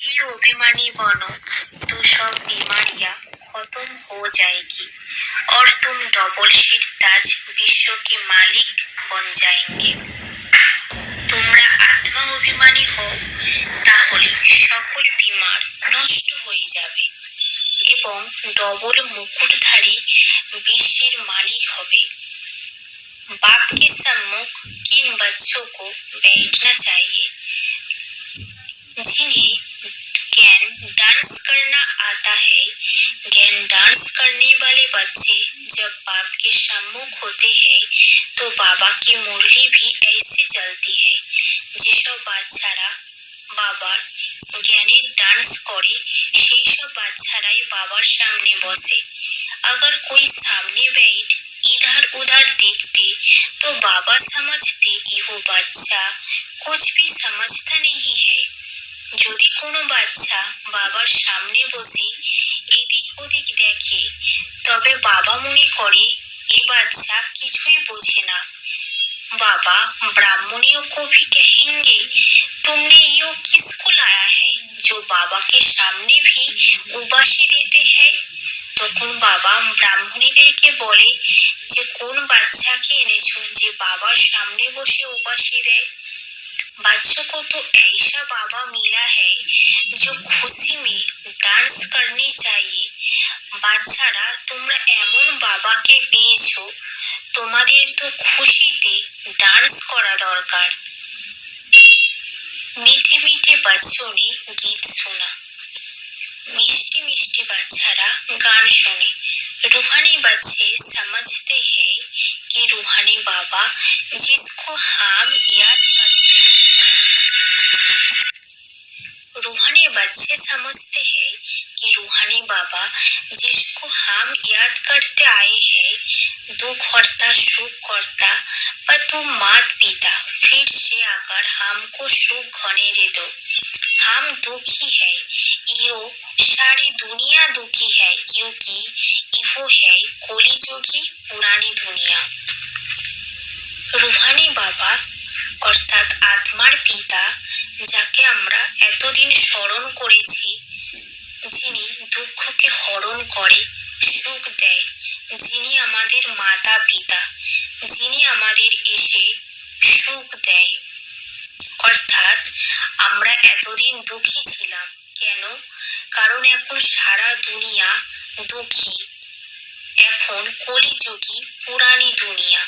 ही अभिमानी बनो तो सब बीमारियां खत्म हो जाएगी और तुम डबल शीट ताज विश्व के मालिक बन जाएंगे তোমরা আত্মা অভিমানী হও তাহলে সকল বিমার নষ্ট হয়ে যাবে এবং ডবল মুকুটধারী বিশ্বের মালিক হবে बाप के सम्मुख किन बच्चों को बैठना चाहिए जिन्हें ज्ञान डांस करना आता है ज्ञान डांस करने वाले बच्चे जब बाप के सम्मुख होते हैं तो बाबा की मुरली भी ऐसे चलती है যেসব বাচ্চারা বাবার জ্ঞানের ডান্স করে সেই সব বাচ্চারাই বাবার সামনে বসে अगर कोई सामने बैठ इधर उधर देखते तो बाबा समझते इहो बच्चा कुछ भी समझता नहीं है যদি কোনো বাচ্চা বাবার সামনে বসে এদিক ওদিক দেখে তবে বাবা মনে করে এ বাচ্চা কিছুই বোঝে না बाबा ब्राह्मणियों को भी कहेंगे तुमने यो किसको लाया है जो बाबा के सामने भी उबासी देते हैं তখন বাবা ব্রাহ্মণীদেরকে বলে যে কোন বাচ্চাকে এনেছো যে বাবার সামনে বসে উপাসী দেয় बच्चों को तो ऐसा बाबा मिला है जो खुशी में ডান্স करनी चाहिए বাচ্চারা তোমরা এমন বাবাকে পেয়েছো তোমাদের তো খুশিতে ডান্স করা দরকার মিঠে মিঠে बच्चों ने गीत सुना मिष्टी मिष्टी बच्चारा गान सुने रूहानी बच्चे समझते हैं कि रूहानी बाबा जिसको हम याद करते हैं रूहानी बच्चे समझते हैं कि रूहानी बाबा जिसको हम याद करते आए हैं, दुख करता सुख करता पर तुम मात पिता फिर से आकर এখন কলিযুগী পুরানি দুনিয়া।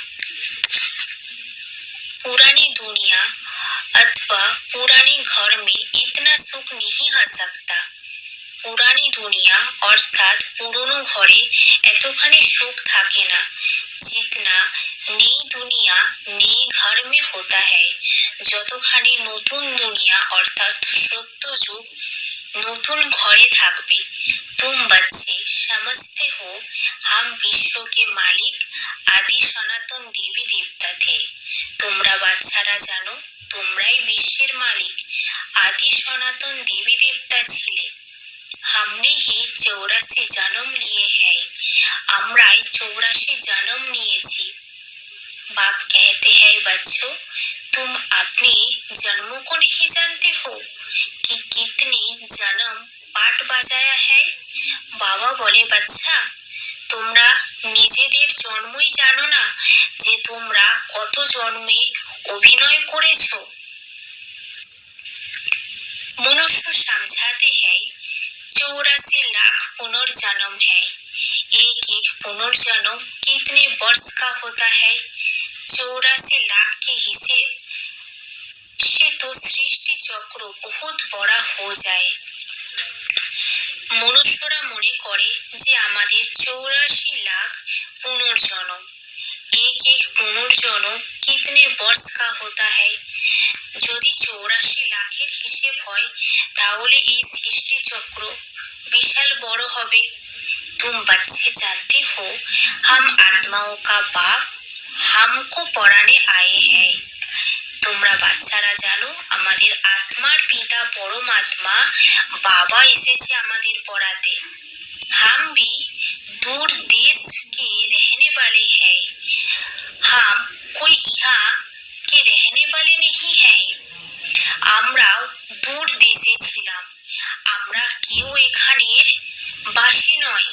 पुरानी दुनिया अथवा पुराने घर में इतना सुख नहीं आ सकता পুরানি দুনিয়া অর্থাৎ পুরনো ঘরে এতখানি সুখ থাকে না, জিতনা নেই দুনিয়া, নেই ঘর মে হতা হ্যায়। যতখানি নতুন দুনিয়া অর্থাৎ সত্য যুগ নতুন ঘরে থাকবে तुम बच्चे समझते हो हम विश्व के मालिक আদি সনাতন দেবী দেবতা थे তোমরা বাচ্চারা জানো তোমরাই বিশ্বের মালিক আদি সনাতন দেবী দেবতা ছিলে हमने ही चौरासी जन्म लिए हैं আমরাই চৌরাশি জন্ম নিয়েছি बाप कहते हैं बच्चों तुम अपने जन्मों को नहीं जानते हो कि कितने जन्म पाठ बजाया है বাবা বলে বাচ্চা তোমরা নিজেদের জন্মই জানো না যে তোমরা কত জন্মে অভিনয় করেছো मनुष्य समझाते हैं चौरासी लाख पुनर्जन्म है एक एक पुनर्जन्म कितने वर्ष का होता है चौरासी लाख के हिसेब से तो सृष्टि चक्र बहुत बड़ा हो যায় মনুষ্যরা মনে করে যে আমাদের চৌরাশি লাখ পুনর্জন্ম एक एक পুনর্জন্ম कितने वर्ष का होता है যদি চৌরাশি লাখের হিসেব হয় তাহলে এই সৃষ্টি চক্র বিশাল বড় হবে तुम बच्चे जानते हो हम आत्माओं का बाप हमको पढ़ाने आए हैं তোমরা বাচ্চারা জানো, আমাদের আত্মার পিতা পরমাত্মা, বাবা এসেছে আমাদের পড়াতে। হামবি দূর দেশ কে রহনে বালে হ্যায়। হাম কই ইহা কে রহনে বালে নেহি হ্যায়। আমরাও দূর দেশে ছিলাম, আমরা কেউ এখানের বাসি নয়।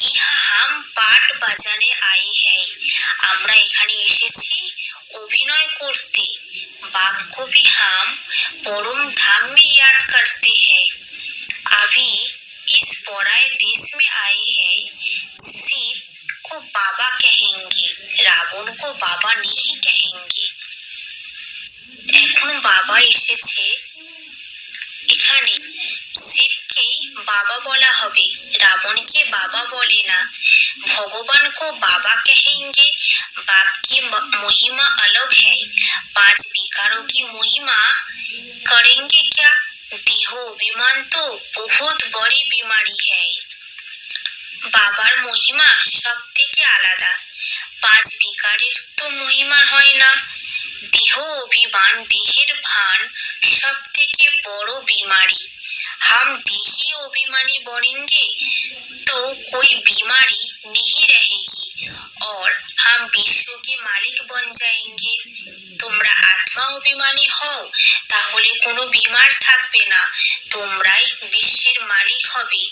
ইহা হাম পাট বাজানে আই হ্যায়। আমরা এখানে এসেছি, অভিনয় করতে बाप को भी हम परम धाम में याद करते हैं अभी इस पराए देश में आए हैं शिव को बाबा कहेंगे रावण को बाबा नहीं कहेंगे এখন বাবা এসেছে এখানে শিবকেই বাবা বলা হবে রাবণকে বাবা বলে না भगवान को बाबा की महिमा करेंगे क्या देहो अभिमान तो बहुत बड़ी बीमारी है বাবার মহিমা সব থেকে আলাদা পাঁচ বিকারের তো মহিমা হয় না দেহ অভিমান দেহের ভান সব থেকে বড় বিমারি हम देही अभिमानी बनेंगे तो कोई बीमारी नहीं रहेगी और हम विश्व के मालिक बन जाएंगे তোমরা আত্মা অভিমানী হও তাহলে কোনো বিমার থাকবে না তোমরাই বিশ্বের মালিক হবে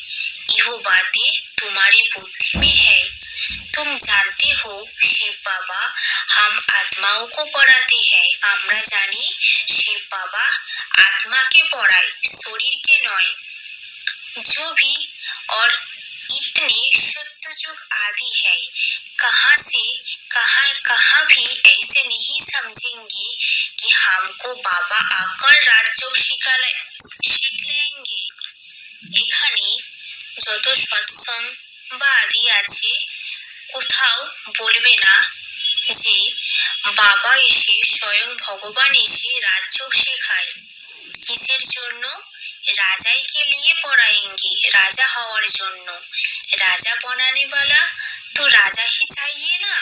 ইহ বাতে तुम्हारी बुद्धि में है तुम जानते हो शिव बाबा हम आत्माओं को पढ़ाते हैं আমরা জানি শিব বাবা আত্মাকে পড়ায় শরীরকে নয় जो भी और इतने सत्य युग आदि है कहाँ से कहाँ कहाँ भी ऐसे नहीं समझेंगे कि हमको बाबा आकर राजयोग शिखा শিখ लेंगे এখানে যত সৎসং বা আদি আছে কোথাও বলবে না যে বাবা এসে স্বয়ং ভগবান এসে রাজযোগ শেখায় কিসের জন্য राजा के लिए पढ़ाएँगे। राजा हवर जो राजा बनाने वाला तो राजा ही चाहिए ना।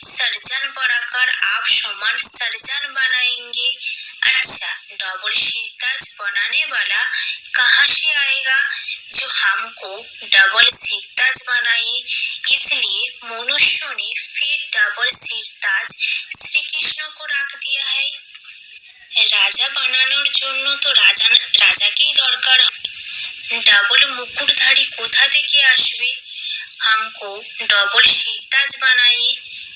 सर्जन बनाकर आप समान सर्जन बनाएँगे। अच्छा डबल सीताज बनाने वाला कहाँ से आएगा जो हमको डबल सीताज बनाए? इसलिए मनुष्यों ने फिर डबल सीताज श्री कृष्ण को रख दिया है। রাজা বানানোর জন্য তো রাজা রাজাকেই দরকার ডাবল মুকুটধারী কোথা থেকে আসবে हमको डबल सिरताज बनाइए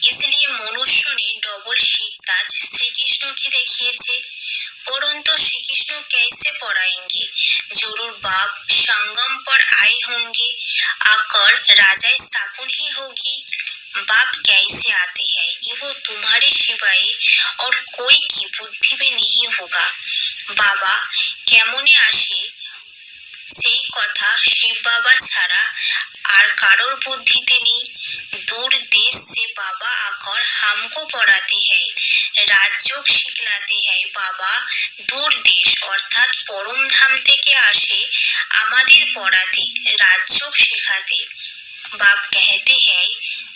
इसलिए मनुष्य ने डबल सिरताज श्री कृष्ण की দেখিয়েছে परंतु श्री कृष्ण कैसे पढ़ाएंगे जरूर बाप संगम पर आए होंगे आकर राजाएं स्थापन ही होगी बाप कैसे आते हैं ये वो तुम्हारे सिवाय और कोई की बुद्धि में नहीं होगा বাবা কেমনে আসে সেই কথা শিব বাবা ছাড়া আর কারোর বুদ্ধিতে নেই दूर देश से बाबा आकर हमको पढ़ाते हैं রাজযোগ শিখলাতে হ্যায় বাবা দূর দেশ অর্থাৎ পরম ধাম থেকে আসে আমাদের পড়াতে রাজযোগ শেখাতে बाप कहते हैं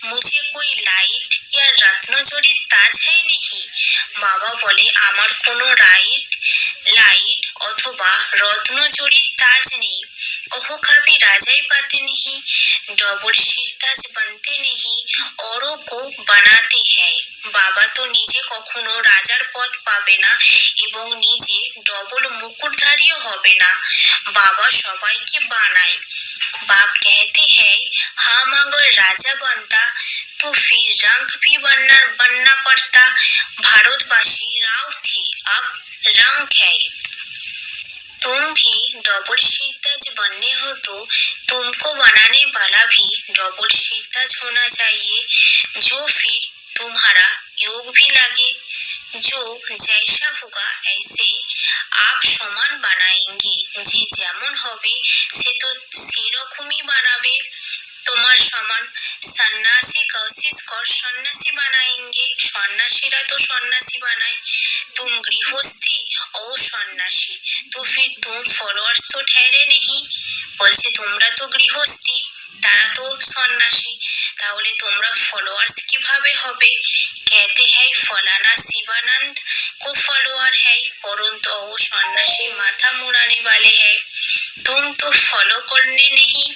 मुझे कोई लाइट या रत्न जड़ित ताज है नहीं বাবা বলে আমার কোনো রাইট লাইট অথবা রত্ন জড়িত তাজ নেই ওহ कभी राजाई पाते नहीं डबल सिरताज बनते नहीं औरों को বানাতে হ্যায় বাবা তো নিজে কখনো রাজার পদ পাবে না এবং নিজে ডবল মুকুটধারীও হবে না বাবা সবাইকে বানায় बाप कहते हैं हम अगर राजा बनता तो फिर रंग भी बनना बनना पड़ता भारतवासी राव थे अब रंग है तुम भी डबल सीताज बनने हो तो तुमको बनाने वाला भी डबल सीताज होना चाहिए जो फिर तुम्हारा योग भी लगे जो जैसा होगा ऐसे आप समान बनाएंगे যে যেমন হবে तो सरकम ही बनाबे তোমার সমান। সন্ন্যাসী কৌশিস কর সন্ন্যাসী বানায়েঙ্গে সন্ন্যাসীরা তো সন্ন্যাসী বানায়। তুম গৃহস্থী ও সন্ন্যাসী। তো ফির তুম ফলোয়ার্স তো ঠেরে নেহি। বলছে, তোমরা তো গৃহস্থী, তারা তো সন্ন্যাসী। তাহলে তোমরা ফলোয়ার্স কীভাবে হবে? কেতে হ্যায় ফলানা শিবানন্দ? কো ফলোয়ার হ্যায়? পরন্ত ও সন্ন্যাসী মাথা মুড়ানে বলে হ্যায়। তুম তো ফলো करने নেহি।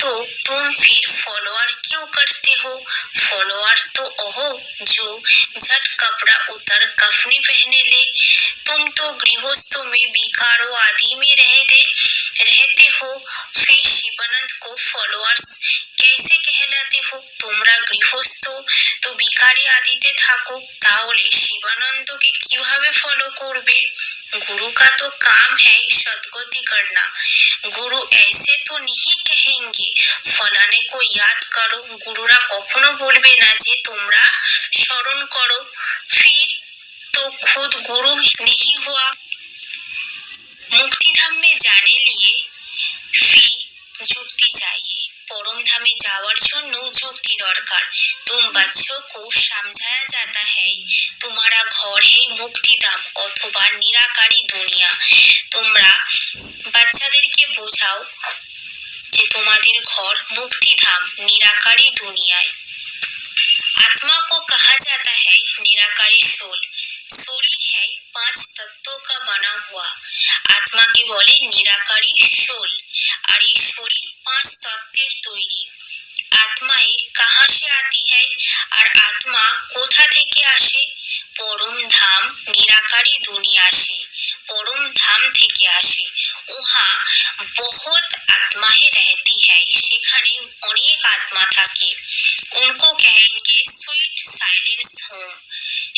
तो तुम फिर फॉलोअर क्यों करते हो? फॉलोअर तो ओहो, जो झट कपड़ा उतर कफनी पहने ले। तुम तो गृहस्थों में बिकारो आदि में रहते रहते हो। फिर शिवानंद को फॉलोअर्स कैसे कहलाते हो? তোমরা গৃহস্থ তো বিকারি আদিতে থাকো তাহলে শিবানন্দকে কিভাবে ফলো করবে गुरु का तो काम है सदगति करना गुरु ऐसे तो नहीं कहेंगे ফলানে কো ইয়াদ করো গুরুরা কখনো বলবে না যে তোমরা স্মরণ করো ফির तो खुद गुरु नहीं हुआ मुक्ति धाम में जाने लिए फी যুক্তি चाहिए परम धामे যাওয়ার জন্য যুক্তি দরকার तुम बच्चों को समझाया जाता है तुम्हारा घर है মুক্তি ধাম অথবা নিরাকারী দুনিয়া তোমরা বাচ্চাদেরকে বোঝাও যে তোমাদের ঘর মুক্তি ধাম নিরাকারী দুনিয়ায় आत्मा को कहा जाता है निराकारी सोल शरीर है पांच तत्वों का बना हुआ आत्मा के बोले निराकारी सोल আর এই শরীর পাঁচ তত্ত্বের তৈরি আত্মায় কাহা সে আতি হয় আর আত্মা কোথা থেকে আসে পরম ধাম নিরাকারী দুনিয়া আসে পরম ধাম থেকে আসে উহা বহুত আত্মাহে रहती है সেখানে অনেক আত্মা থাকে उनको कहेंगे সুইট সাইলেন্স হোম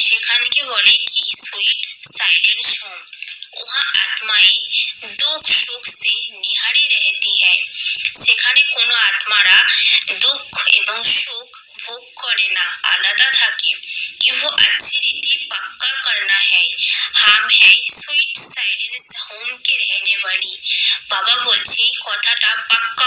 সেখানকে বলে কি সুইট সাইলেন্স হোম উহা আত্মায় দুঃখ সুখ সে নিহারি रहती है সেখানে কোনো আত্মারা দুঃখ এবং সুখ ভোগ করে না আলাদা থাকে ইহো अच्छी रीति पक्का करना है हम है সুইট সাইলেন্স হোম কে रहने वाली বাবা বলছে এই কথাটা পাক্কা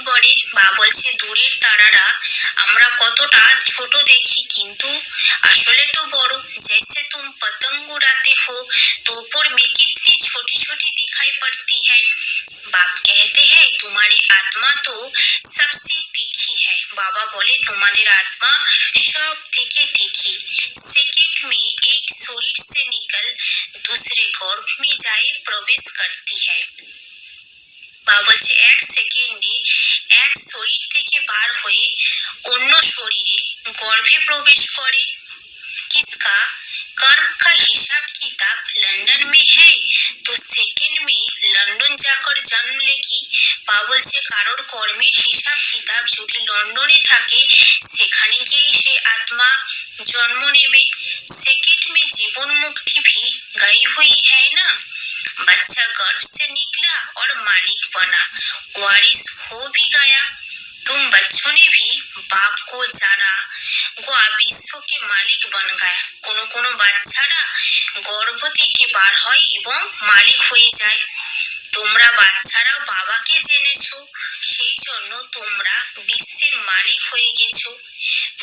তো বহুত বড়ে বা বলছে দূরের তারারা আমরা কতটা ছোট দেখি কিন্তু আসলে তো বড় जैसे तुम पतंग उड़ाते हो तो ऊपर में कितनी छोटी छोटी दिखाई पड़ती है बाप कहते हैं तुम्हारी आत्मा तो सबसे तीखी है बाबा बोले তোমাদের আত্মা সব থেকে तीखी सेकंड में एक शरीर से निकल दूसरे गर्भ में जाए प्रवेश करती है বা বলছে এক সেকেন্ডে এক শরীর থেকে বার হয়ে অন্য শরীরে গর্ভে প্রবেশ করে किसका कर्म का हिसाब किताब लंदन में है तो सेकंड में লন্ডন যাকর জন্ম লেগি বা বলছে কারোর কর্মের হিসাব কিতাব যদি লন্ডনে থাকে সেখানে গিয়ে সে আত্মা জন্ম নেবে सेकंड में जीवन मुक्ति भी गई हुई है ना बच्चा गर्भ से निकला और मालिक बना वारिस हो भी गया तुम बच्चों ने भी बाप को जाना গোয়া বিশ্বকে মালিক বন গায়া কোনো কোনো বাচ্চারা গর্ভ থেকে বার হয় এবং মালিক হয়ে যায় তোমরা বাচ্চারাও বাবাকে জেনেছো সেই জন্য তোমরা বিশ্বের মালিক হয়ে গেছো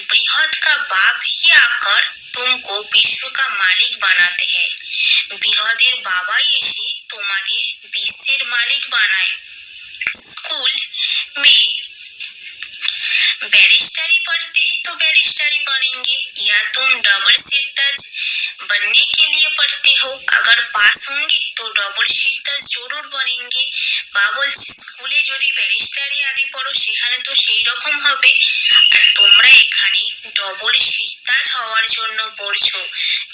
বৃহৎ का बाप ही आकर तुमको विश्व का मालिक बनाते हैं বৃহদের বাবাই এসে তোমাদের বিশ্বের মালিক বানায় स्कूल में बैरिस्टरी पढ़ते तो बैरिस्टरी बनेंगे या तुम डबल सीटर्स बनने के लिए पढ़ते हो अगर पास होंगे तो डबल सीटर्स जरूर बनेंगे বা বলছে স্কুলে যদি ব্যারিস্টারি আদি পড়ো সেখানে তো সেই রকম হবে আর তোমরা এখানে ডবল সিরতাজ হওয়ার জন্য পড়ছো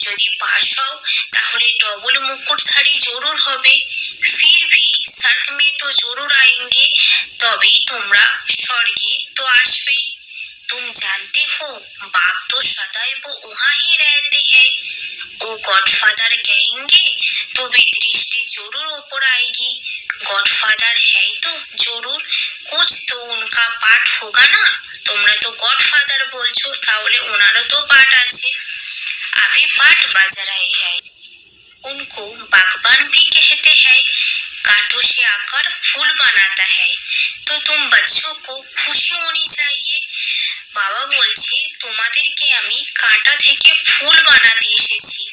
যদি পাস হও তাহলে ডবল মুকুটধারী জরুর হবে फिर भी স্বর্গ में तो जरूर आएंगे তবেই তোমরা স্বর্গে তো আসবেই तुम जानते हो बाप तो सदैव वहाँ ही रहते हैं वो गॉडफादर कहेंगे तो भी दृष्टि जरूर ऊपर आएगी गॉडफादर है तो जरूर कुछ तो उनका पाठ होगा ना তোমরা তো গডফাদার বলছো তাহলে ওনারও তো পাঠ আছে अभी पाठ बज रहे हैं उनको बागबान भी कहते हैं कांटों से आकर फूल बनाता है तो तुम बच्चों को खुशी होनी चाहिए বাবা বলছে তোমাদেরকে আমি কাঁটা থেকে ফুল বানাতে এসেছি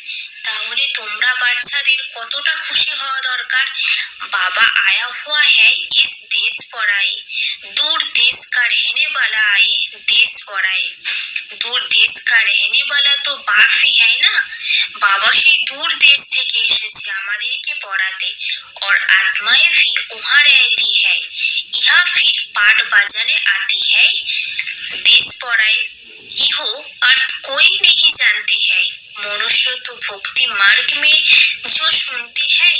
তাহলে তোমরা বাচ্চাদের কতটা খুশি হওয়া দরকার बाबा आया हुआ है इस देश पढ़ाए इहो अर्थ कोई नहीं जानते हैं मनुष्य तो भक्ति मार्ग में जो सुनते हैं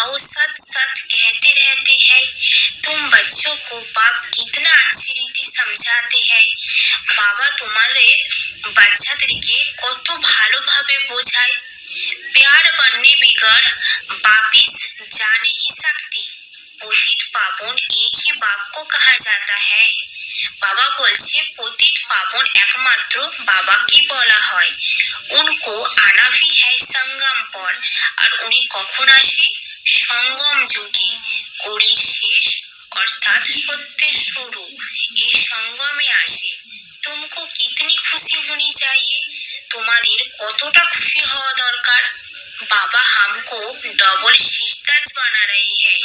और सत सत कहते रहते हैं तुम बच्चों को बाप कितना अच्छी रीति समझाते हैं বাবা তোমাদের বাচ্চাদেরকে কত ভালোভাবে বোঝায় प्यार बनने बिगड़ वापिस जा नहीं सकती পতিত পাবন एक ही बाप को कहा जाता है বাবা বলছে পতিত পাবন একমাত্র বাবাকে বলা হয় উনকো আনা ভি হ্যায় সঙ্গম পর আর উনি কখন আসে সঙ্গম যুগে কলির শেষ অর্থাৎ সত্যের শুরু এই সঙ্গমে আসে তুমকো কিতনি খুশি হোনি চাইয়ে তোমাদের কতটা খুশি হওয়া দরকার बाबा हमको डबल सिरताज बना रही है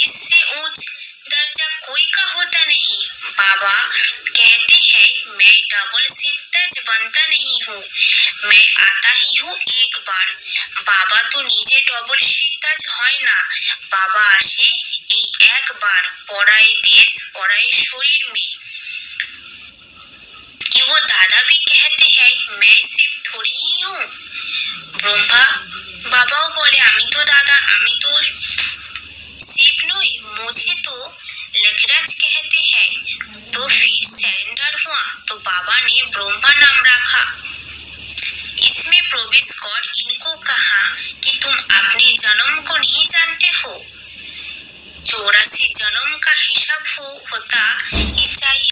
इससे ऊंच दर्जा कोई का होता नहीं बाबा कहते हैं मैं डबल सिरताज बनता नहीं हूँ मैं आता ही हूँ एक बार বাবা তো নিজে ডবল সিরতাজ হয় না বাবা আসে এই একবার পড়ায় দেশ পড়ায় শরীর में कि वो दादा भी कहते हैं मैं सिर्फ थोड़ी ही हूँ ব্রহ্মা বাবাও বলে আমি তো দাদা আমি তো শিব নই मुझे तो लिखराज कहते हैं तो फिर सरेंडर हुआ तो बाबा ने ब्रह्मा नाम रखा। इसमें प्रवेश कर इनको कहा कि तुम अपने जन्म को नहीं जानते हो। चौरासी जन्म का हिसाब हो, होता ही चाहिए।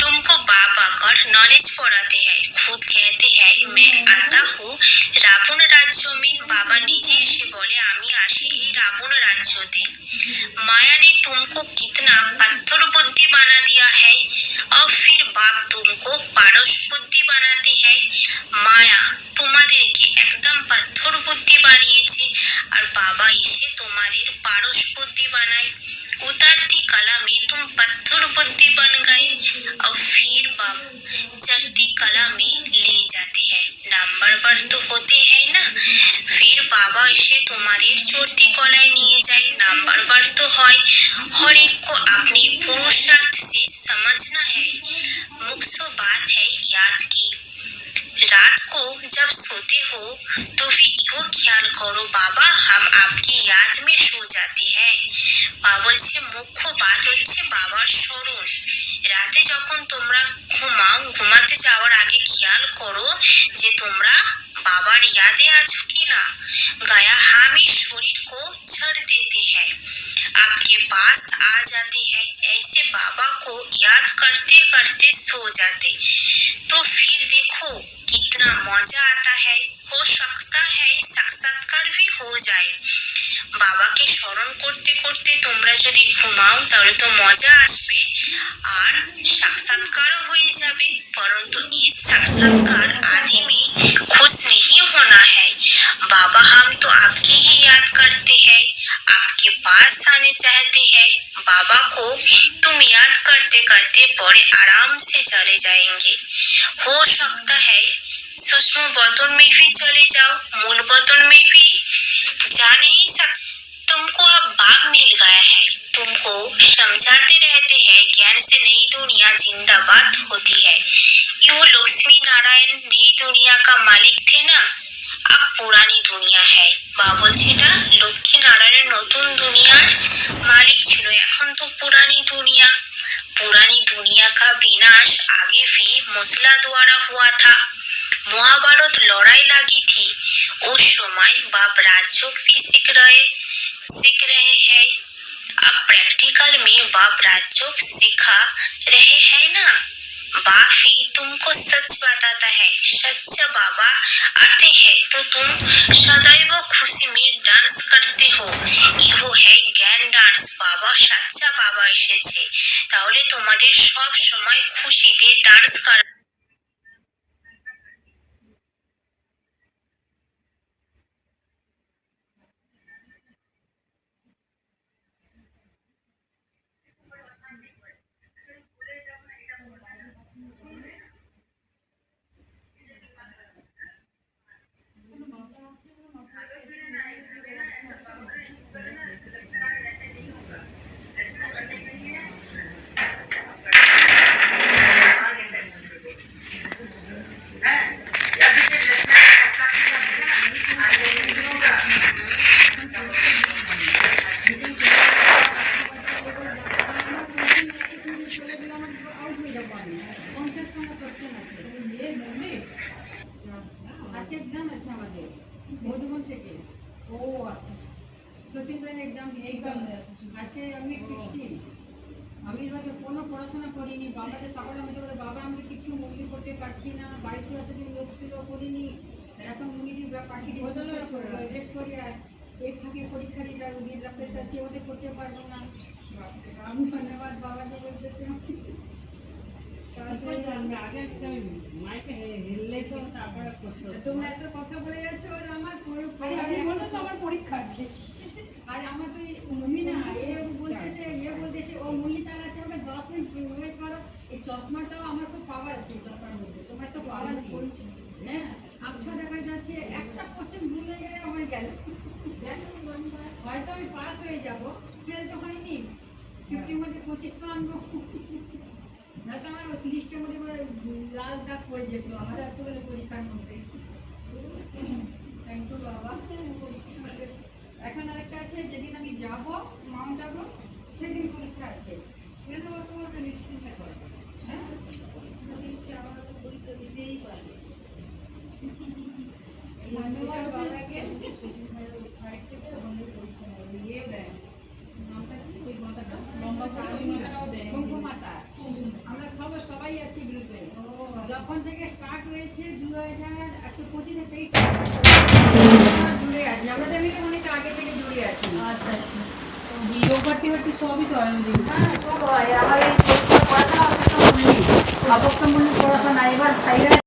तुमको बाप आकर नॉलेज पढ़ाते हैं। खुद कहते हैं, मैं आता हूँ रावण राज्यों में। बाबा नीचे ऐसे बोले, आमी आशी ही बना दिया है। और फिर बाप तुमको पारस बुद्धि তোমরা বাবার ইয়াদে আছো কি না গায়া हम इस शरीर को छोड़ देते हैं आपके पास आ जाते हैं ऐसे बाबा को याद करते करते सो जाते तो फिर देखो कितना मजा आता है हो सकता है साक्षात्कार भी हो जाए বাবাকে স্মরণ করতে করতে তোমরা যদি ঘুমাও তাহলে তো মজা আসবে আর সাক্ষাৎকারও হয়ে যাবে परंतु इस साक्षात्कार आदि में खुश नहीं होना है। बाबा, हम तो आपकी ही याद करते हैं। आपके पास आने चाहते हैं। बाबा को तुम याद करते करते बड़े आराम से चले जाएँगे। हो सकता है सूक्ष्म बतन में भी चले जाओ, मूल बतन में भी। जा नहीं सकते तुमको अब बाग मिल गया है। तुमको समझाते रहते हैं, ज्ञान से नई दुनिया जिंदाबाद होती है। वो लक्ष्मी नारायण भी दुनिया का मालिक थे ना, अब पुरानी दुनिया है। বাবল সেটা লক্ষ্মী নারায়ণের নতুন দুনিয়ার মালিক ছিল এখন তো पुरानी दुनिया। पुरानी दुनिया का विनाश आगे भी मुसला द्वारा हुआ था। महाभारत लड़ाई लगी थी। उस समय बाप राज्यों भी सीख रहे सीख रहे हैं। अब प्रैक्टिकल में बाप राज्यों सीखा रहे हैं ना। बाप ही तुमको सच बताता है सच्चा बाबा आते हैं तो तुम सदैव खुशी में डांस करते हो वो है ज्ञान डांस ডান্স বাবা সাচ্চা বাবা এসেছে তাহলে তোমাদের সব সময় খুশিতে ডান্স করা করতে পারব না। আমি ধন্যবাদ বাবাকে বলতেছি তোমরা এত কথা বলে যাচ্ছ আর আমার পরে- আরে আমি বললাম তো আমার পরীক্ষা আছে। আর আমার তো এই এ বলতেছে ইয়ে বলতেছে ও চালাচ্ছে ওটা দশ মিনিট ওয়েট করো। এই চশমাটাও আমার খুব পাওয়ার আছে চশমার মধ্যে। তোমার তো পাওয়ার নেই। হ্যাঁ আচ্ছা দেখা যাচ্ছে একটা কোশ্চেন ভুল হয়ে গেলে আমার গেল হয়তো আমি পাস হয়ে যাব ফেল তো হয়নি। ফিফটির মধ্যে পঁচিশ তো আনব। না তো আমার লিস্টের মধ্যে করে লাল দাগ পড়ে যেত আমার এত বলে পরীক্ষার মধ্যে। থ্যাংক ইউ বাবা। এখন আরেকটা আছে যেদিন আমি যাব মাউন্ট আবু সেদিন পরীক্ষা আছে। এটা তো তোমাকে নিশ্চিন্তে করো। হ্যাঁ? ইচ্ছে আমার তো পরীক্ষা দিতেই পারে ধন্যবাদ বাবাকে সাইড থেকে আমাদের পরীক্ষা নেবে দেয়। নামটা কি? ওই মাথাটা? লম্বা করে ওই মাথাটাও দেয়। কুঙ্কু মাতা আমরা সবাই সবাই আছি গ্রুপে। যখন থেকে স্টার্ট হয়েছে দু হাজার একশো পঁচিশে তেইশ জুড়ে আছি। আমরা তো এমনিতে অনেক আগে থেকে জুড়ে আছি। আচ্ছা আচ্ছা। বিয়ে পার্টি পার্টি সবই তো আয়োজন হ্যাঁ সব হয়। আমার এই পড়াশোনা অত মূল্য পড়াশোনা এবার ভাইরা